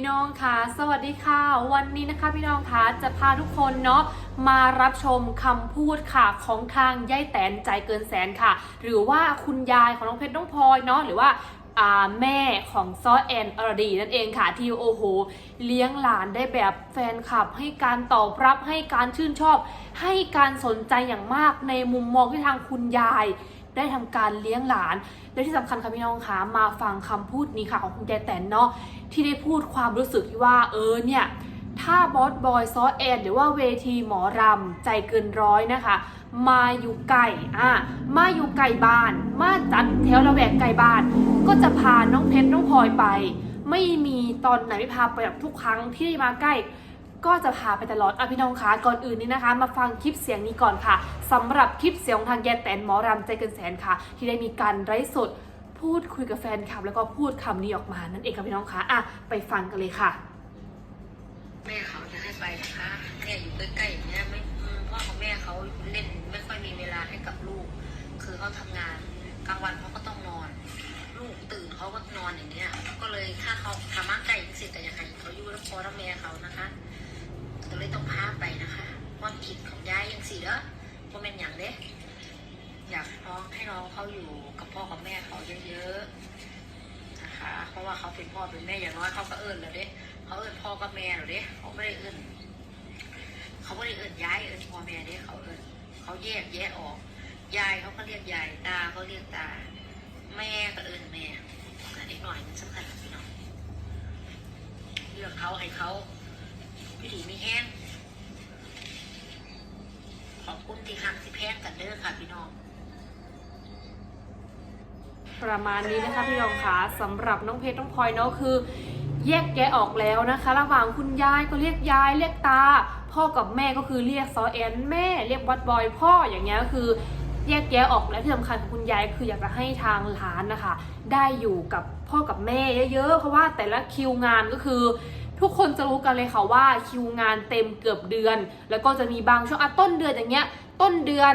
พี่น้องคะสวัสดีค่ะ วันนี้นะคะพี่น้องคะจะพาทุกคนเนาะมารับชมคำพูดค่ะของทางย่ายแตนใจเกินแสนค่ะ หรือว่าคุณยายของน้องเพชรน้องพลอยเนาะหรือว่าอ่าแม่ของซอแอนอรดีนั่นเองค่ะที่โอ้โห เลี้ยงหลานได้แบบแฟนคลับ ให้การตอบรับให้การชื่นชอบ ให้การสนใจอย่างมากในมุมมองที่ทางคุณยาย ได้ทำการเลี้ยงหลาน และที่สำคัญค่ะพี่น้องคะมาฟังคำพูดนี้ค่ะของคุณยายแตนเนาะที่ได้พูดความรู้สึกที่ว่าเออเนี่ยถ้าบอสบอยซอแอนหรือว่าเวทีหมอรำใจเกินร้อยนะคะ มาอยู่ไก่อะมาอยู่ไก่บ้าน มาจัดแถวระแวกไก่บ้าน ก็จะพาน้องเพชรน้องพลอยไป ไม่มีตอนไหนไม่พาไปแบบทุกครั้งที่ได้มาใกล้ ก็จะพาไปตลอดอะพี่น้องคะก่อนอื่นนี้นะคะ มาฟังคลิปเสียงนี้ก่อนค่ะสำหรับคลิปเสียงทางแยแตนหมอรำใจเกินแสนค่ะ ที่ได้มีการไร้สดพูดคุยกับแฟนคลับ แล้วก็พูดคำนี้ออกมานั่นเองค่ะพี่น้องคะอะไปฟังกันเลยค่ะ แม่เขาจะให้ไปนะคะแม่อยู่ใกล้ๆอย่างเงี้ยไม่พ่อกับแม่เขาเล่นไม่ค่อยมีเวลาให้กับลูก คือเขาทำงานกลางวันเขาก็ต้องนอน ลูกตื่นเขาก็นอนอย่างเงี้ยก็เลยถ้าเขาทำมากไก่ยังสิแต่อยากให้เขาอยู่แล้วพอแล้วแม่เขานะคะ เลยต้องพาไปนะคะความคิดของยายยังสิเด้อว่าะเป็นอย่างเด้อยากน้องให้น้องเขาอยู่กับพ่อกับแม่เขาเยอะๆนะคะ เพราะว่าเขาเป็นพ่อเป็นแม่อย่างน้อยเขาก็เอิญแล้วเด้เขาเอิ้นพ่อกับแม่หรอเด้เขาไม่ได้เอิ้นเขาไม่ได้เอิ้นย้ายเอิ้นพ่อแม่เด้เขาเอิ้นเขาแยกแยะออกยายเขาก็เรียกยายตาเขาเรียกตา แม่ก็เอิ้นแม่อันนี้หน่อยมันสำคัญพี่น้องเลือกเขาให้เขา พิถีมีแห้งขอบคุณที่หักที่แพงกันเด้อค่ะพี่น้องประมาณนี้นะคะพี่รองคะสำหรับน้องเพชรน้องพลอยเนาะคือ แยกแยะออกแล้วนะคะ ระหว่างคุณยายก็เรียกยายเรียกตา พ่อกับแม่ก็คือเรียกซอแอนแม่ เรียกวัดบอยพ่ออย่างเงี้ยก็คือแยกแยะออกและที่สำคัญของคุณยายคืออยากจะให้ทางร้านนะคะ ได้อยู่กับพ่อกับแม่เยอะๆ เพราะว่าแต่ละคิวงานก็คือ ทุกคนจะรู้กันเลยค่ะว่าคิวงานเต็มเกือบเดือน แล้วก็จะมีบางช่วงอะต้นเดือนอย่างเงี้ย ต้นเดือน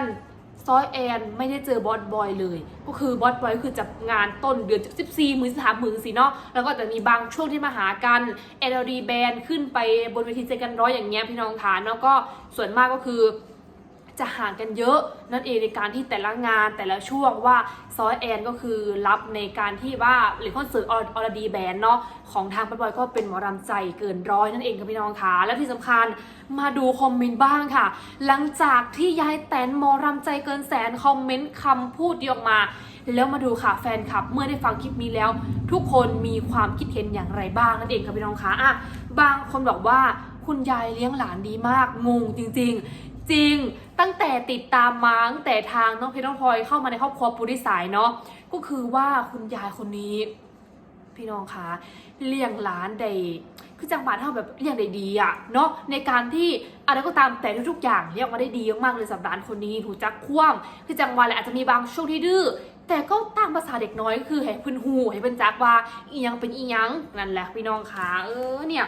ซอยแอนไม่ได้เจอบอสบอยเลย ก็คือบอสบอยคือจับงานต้นเดือน 14 มือสามมือสิเนาะแล้วก็จะมีบางช่วงที่มาหากันเอลดีแบนขึ้นไปบนเวทีเจอกันร้อยอย่างเงี้ยพี่น้องฐานแล้วก็ส่วนมากก็คือ จะห่างกันเยอะนั่นเองในการที่แต่ละงานแต่ละช่วงว่าซอยแอนก็คือรับในการที่ว่าหรือคอนเสิร์ตออร์ดีแบนเนาะของทางบอยก็เป็นหมอรำใจเกินร้อยนั่นเองค่ะพี่น้องค่ะและที่สำคัญมาดูคอมเมนต์บ้างค่ะ หลังจากที่ยายแตนหมอรำใจเกินแสนคอมเมนต์คำพูดที่ออกมา แล้วมาดูค่ะแฟนคลับ เมื่อได้ฟังคลิปนี้แล้ว ทุกคนมีความคิดเห็นอย่างไรบ้างนั่นเองค่ะพี่น้องคะอะบางคนบอกว่าคุณยายเลี้ยงหลานดีมากงงจริง ๆ จริง ตั้งแต่ติดตามมาตั้งแต่ทางน้องเพชรน้องพลอยเข้ามาในครอบครัวปุริสายเนาะก็คือว่าคุณยายคนนี้ พี่น้องคะเลี้ยงหลานได้คือจังหวะเท่าแบบเลี้ยงได้ดีอะเนาะในการที่อะไรก็ตามแต่ทุกๆอย่างเลี้ยงมาได้ดีมากๆเลยสำหรับหลานคนนี้ถูกจักคว่ำคือจังหวะแหละอาจจะมีบางช่วงที่ดื้อแต่ก็ตามภาษาเด็กน้อยก็คือให้เพื้นหูให้เพิ่นจักว่าอียังเป็นอียังนั่นแหละพี่น้องคะเออเนี่ย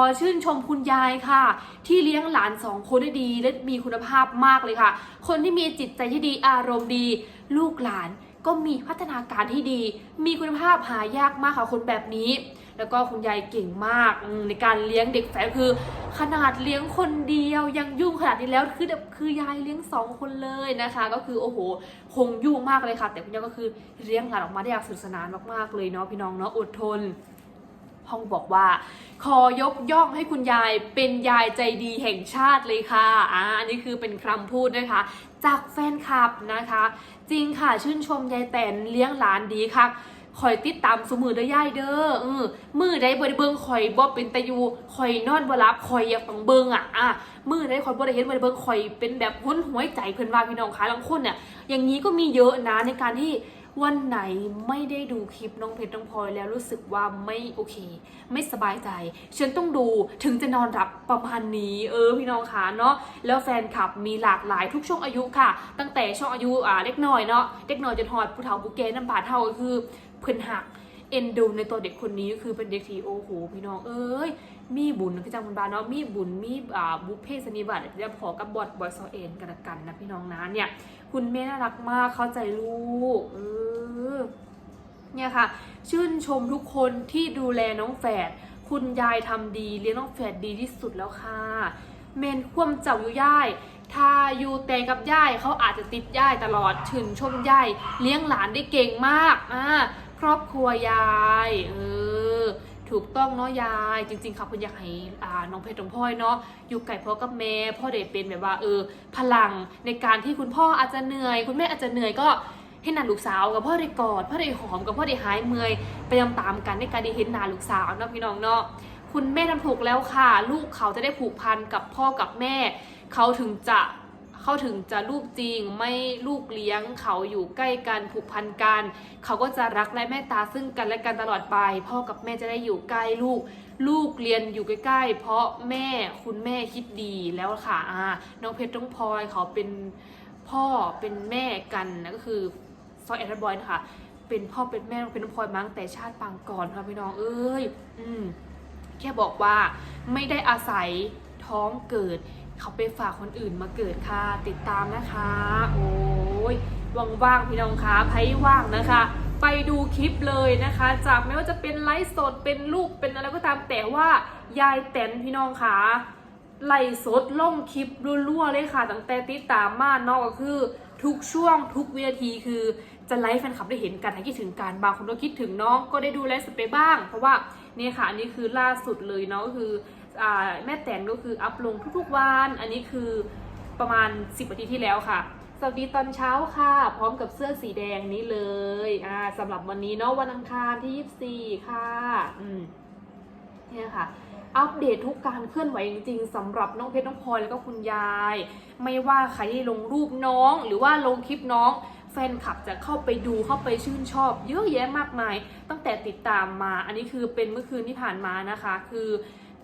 อชื่นชมคุณยายค่ะ ที่เลี้ยงหลานสองคนได้ดีและมีคุณภาพมากเลยค่ะ คนที่มีจิตใจที่ดีอารมณ์ดี ลูกหลานก็มีพัฒนาการที่ดี มีคุณภาพหายากมากค่ะคนแบบนี้ แล้วก็คุณยายเก่งมากในการเลี้ยงเด็กแฝดคือ ขนาดเลี้ยงคนเดียวยังยุ่งขนาดนี้แล้วคือแบบคือยายเลี้ยงสองคนเลยนะคะ ก็คือโอ้โหคงยุ่งมากเลยค่ะ แต่คุณยายก็คือเลี้ยงหลานออกมาได้อย่างสนุกสนานมากๆเลยเนาะพี่น้องเนาะอดทน พ่องบอกว่า ขอยกย่องให้คุณยายเป็นยายใจดีแห่งชาติเลยค่ะอ่าอันนี้คือเป็นคำพูดนะคะ จากแฟนคลับนะคะ จริงค่ะชื่นชมยายแตนเลี้ยงหลานดีค่ะคอยติดตามสมือเด้อยายเด้อเออมือได้บ่ได้เบิงคอยบ่เป็นตะยูคอยนอนบ่หลับคอยอยากต้องเบิงอะอะมือได้คอยบ่ได้เห็นบ่ได้เบิงคอยเป็นแบบหุ้นหัวใจเพิ่อนว่าพี่น้องคะบางคนเนี่ยอย่างนี้ก็มีเยอะนะในการที่ วันไหนไม่ได้ดูคลิปน้องเพชรน้องพลอยแล้วรู้สึกว่าไม่โอเค ไม่สบายใจ ฉันต้องดูถึงจะนอนรับประมาณนี้ เออพี่น้องคะเนาะแล้วแฟนคลับมีหลากหลายทุกช่วงอายุค่ะ ตั้งแต่ช่วงอายุอ่าเล็กน้อยเนาะเล็กน้อยจนหอดผู้เฒ่าผู้แก่น้ำบาดเท่าก็คือเพื่นหัก เอ็นดูในตัวเด็กคนนี้ก็คือเป็นเด็กที่โอ้โหพี่น้องเอ้ยมีบุญคือจังบุญบานเนาะมีบุญมีอ่าบุพเพสนิบัตจะขอกับบอดบอยซอเอ็นกันละกันนะพี่น้องนะเนี่ย คุณแม่น่ารักมากเข้าใจลูกเออเนี่ยค่ะ ชื่นชมทุกคนที่ดูแลน้องแฝดคุณยายทำดีเลี้ยงน้องแฝดดีที่สุดแล้วค่ะเมนคว่ำเจ้าอยู่ย่ายถ้าอยู่แต่กับย่ายเขาอาจจะติดย่ายตลอดชื่นชมย่ายเลี้ยงหลานได้เก่งมากอ่า ครอบครัวยายเออถูกต้องเนาะยายจริง ๆค่ะคุณอยากให้อ่าน้องเพชรน้องพลอยเนาะอยู่ไก่พ่อกับแม่พ่อเด็เป็นแบบว่าเออพลังในการที่คุณพ่ออาจจะเหนื่อย คุณแม่อาจจะเหนื่อยก็ให้หนาลูกสาวกับพ่อได้กอดพ่อได้หอมกับพ่อได้หายเมื่อยไปตามๆกันในการได้เห็นหนาลูกสาวเนาะพี่น้องเนาะคุณแม่ทำถูกแล้วค่ะ ลูกเขาจะได้ผูกพันกับพ่อกับแม่ เขาถึงจะ เขาถึงจะลูกจริงไม่ลูกเลี้ยงเขาอยู่ใกล้กันผูกพันกัน เขาก็จะรักและแม่ตาซึ่งกันและกันตลอดไป พ่อกับแม่จะได้อยู่ใกล้ลูก ลูกเรียนอยู่ใกล้ๆ เพราะแม่คุณแม่คิดดีแล้วค่ะอ่าน้องเพชรต้องพลอยเขาเป็นพ่อเป็นแม่กันนะก็คือซอยแอนด์บอยนะคะเป็นพ่อเป็นแม่เป็นน้องพลอยมั้งแต่ชาติปางก่อนค่ะพี่น้องเอ้ย อืมแค่บอกว่าไม่ได้อาศัย ท้องเกิด เขาไปฝากคนอื่นมาเกิดค่ะ ติดตามนะคะ โอ้ยว่างๆพี่น้องคะไพ่ว่างนะคะ ไปดูคลิปเลยนะคะ จากไม่ว่าจะเป็นไลฟ์สดเป็นรูปเป็นอะไรก็ตามแต่ว่ายายแตนพี่น้องคะไลฟ์สดล่งคลิปรัวๆเลยค่ะตั้งแต่ติดตามมาเนอกก็คือ ทุกช่วงทุกวินาทีคือจะไลฟ์แฟนคลับได้เห็นกันให้คิดถึงกันบางคนก็คิดถึงน้องก็ได้ดูไลฟ์สดไปบ้าง เพราะว่านี่ค่ะอันนี้คือล่าสุดเลยเนาะก็คือ แม่แตนก็คืออัพลงทุกๆวัน อันนี้คือประมาณ 10นาทีที่แล้วค่ะ สวัสดีตอนเช้าค่ะ พร้อมกับเสื้อสีแดงนี้เลยอ่าสำหรับวันนี้เนาะวันอังคารที่ 24 ค่ะอืมเนี่ยค่ะอัปเดตทุกการเคลื่อนไหวจริงๆสำหรับน้องเพชรน้องพลอยแล้วก็คุณยาย ไม่ว่าใครที่ลงรูปน้อง หรือว่าลงคลิปน้อง แฟนคลับจะเข้าไปดูเข้าไปชื่นชอบ เยอะแยะมากมาย ตั้งแต่ติดตามมา อันนี้คือเป็นเมื่อคืนที่ผ่านมานะคะ คือ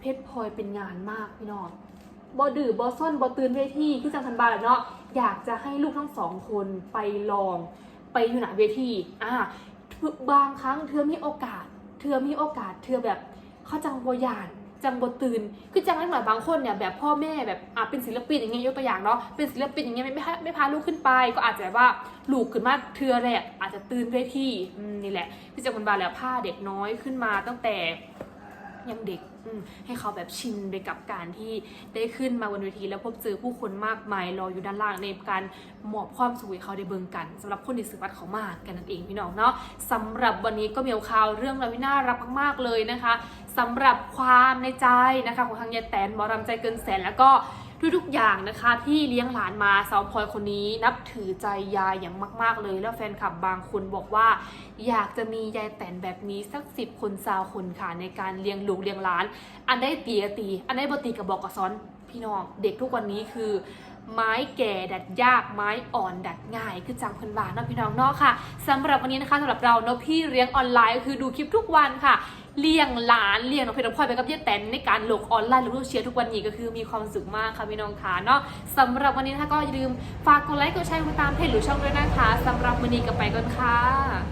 เพชรพลอยเป็นงานมากพี่น้องบอดื้อบอซ่อนบอตื่นเวทีคือจังทันบาลเนาะอยากจะให้ลูกทั้งสองคนไปลองไปอยู่หนาเวทีอ่าบางครั้งเธอมีโอกาส เธอมีโอกาสเธอแบบเขาจังบอยานจังบตื่น คือจังให้หน่อยบางคนเนี่ยแบบพ่อแม่แบบอะเป็นศิลปินอย่างเงี้ยยกตัวอย่างเนาะเป็นศิลปินอย่างเงี้ยไม่ไม่พาไม่พาลูกขึ้นไป ก็อาจจะแบบว่าลูกขึ้นมาเทือแรกอาจจะตื่นเวทีนี่แหละที่จะคนบาแล้วพาเด็กน้อยขึ้นมาตั้งแต่ ยังเด็กอืมให้เขาแบบชินไปกับการที่ได้ขึ้นมาบนเวทีแล้วพบเจอผู้คนมากมายรออยู่ด้านล่างในการมอบความสุขให้เขาได้เบิ่งกันสำหรับคนที่สึกวัดเขามากกันนั่นเองพี่น้องเนาะสำหรับวันนี้ก็มีข่าวเรื่องราวที่น่ารักมากๆเลยนะคะสำหรับความในใจนะคะของทางยายแตนหมอรำใจเกินแสนแล้วก็ ทุกๆอย่างนะคะ ที่เลี้ยงหลานมาสาวพลอยคนนี้นับถือใจยายอย่างมากๆเลย แล้วแฟนคลับบางคนบอกว่า อยากจะมียายแตนแบบนี้สักสิบคนสาวคนค่ะในการเลี้ยงลูกเลี้ยงหลาน อันได้ตีก็ตี อันได้บตีกับบอกกับซ้อนพี่น้องเด็กทุกวันนี้คือ ไม้แก่ดัดยากไม้อ่อนดัดง่ายคือจังเพันบาทเนาะพี่น้องเนาะค่ะสำหรับวันนี้นะคะสำหรับเราเนาะพี่เลี้ยงออนไลน์ก็คือดูคลิปทุกวันค่ะ เลี้ยงหลานเลี้ยงน้องเพชรน้องพลอยไปกับเยายแตนในการโหลกออนไลน์หรือว่าเชียร์ทุกวันนี้ก็คือมีความสุขมากค่ะพี่น้องค่ะเนาะสำหรับวันนี้นะคะก็อย่าลืมฝากกดไลค์กดแชร์กดติดตามเพจหรือช่องด้วยนะคะสำหรับวันนี้ก็ไปก่อนค่ะ